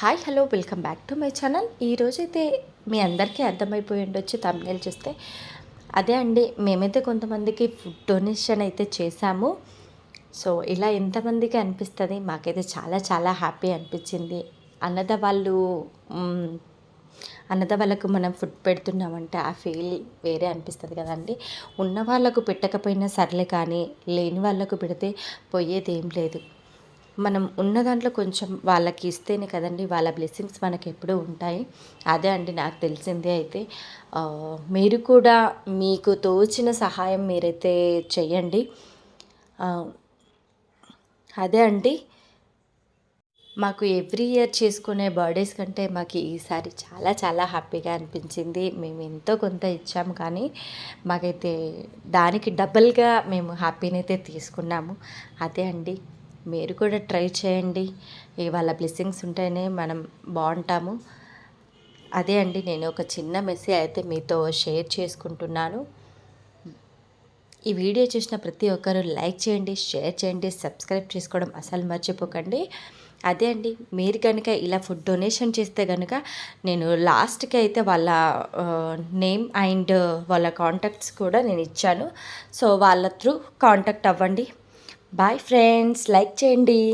Hi hello welcome back to my channel. ఈరోజైతే మీ అందరికీ అర్థమైపోయి ఉండొచ్చు తమిళ చూస్తే. అదే అండి మేమైతే కొంతమందికి ఫుడ్ డొనేషన్ అయితే చేశాము. సో ఇలా ఎంతమందికి అనిపిస్తుంది? మాకైతే చాలా చాలా హ్యాపీ అనిపించింది. అన్నద వాళ్ళు అన్నద వాళ్ళకు మనం ఫుడ్ పెడుతున్నామంటే ఆ ఫీల్ వేరే అనిపిస్తుంది కదండి. ఉన్న వాళ్ళకు పెట్టకపోయినా సర్లే కానీ లేని వాళ్ళకు పెడితే పోయేది ఏం లేదు. మనం ఉన్న దాంట్లో కొంచెం వాళ్ళకి ఇస్తేనే కదండి వాళ్ళ బ్లెస్సింగ్స్ మనకి ఎప్పుడూ ఉంటాయి. అదే అండి నాకు తెలిసింది అయితే. మీరు కూడా మీకు తోచిన సహాయం మీరైతే చేయండి అదే అండి. మాకు ఎవ్రీ ఇయర్ చేసుకునే బర్త్డేస్ కంటే మాకు ఈసారి చాలా చాలా హ్యాపీగా అనిపించింది. మేము ఎంతో కొంత ఇచ్చాము కానీ మాకైతే దానికి డబల్గా మేము హ్యాపీని అయితే తీసుకున్నాము. అదే అండి. మీరు కూడా ట్రై చేయండి. వాళ్ళ బ్లెస్సింగ్స్ ఉంటేనే మనం బాగుంటాము. అదే అండి నేను ఒక చిన్న మెసేజ్ అయితే మీతో షేర్ చేసుకుంటున్నాను. ఈ వీడియో చూసిన ప్రతి ఒక్కరూ లైక్ చేయండి షేర్ చేయండి సబ్స్క్రైబ్ చేసుకోవడం అసలు మర్చిపోకండి. అదే అండి మీరు కనుక ఇలా ఫుడ్ డొనేషన్ చేస్తే కనుక నేను లాస్ట్కి అయితే వాళ్ళ నేమ్ అండ్ వాళ్ళ కాంటాక్ట్స్ కూడా నేను ఇచ్చాను. సో వాళ్ళ త్రూ కాంటాక్ట్ అవ్వండి. బాయ్ ఫ్రెండ్స్ లైక్ చేయండి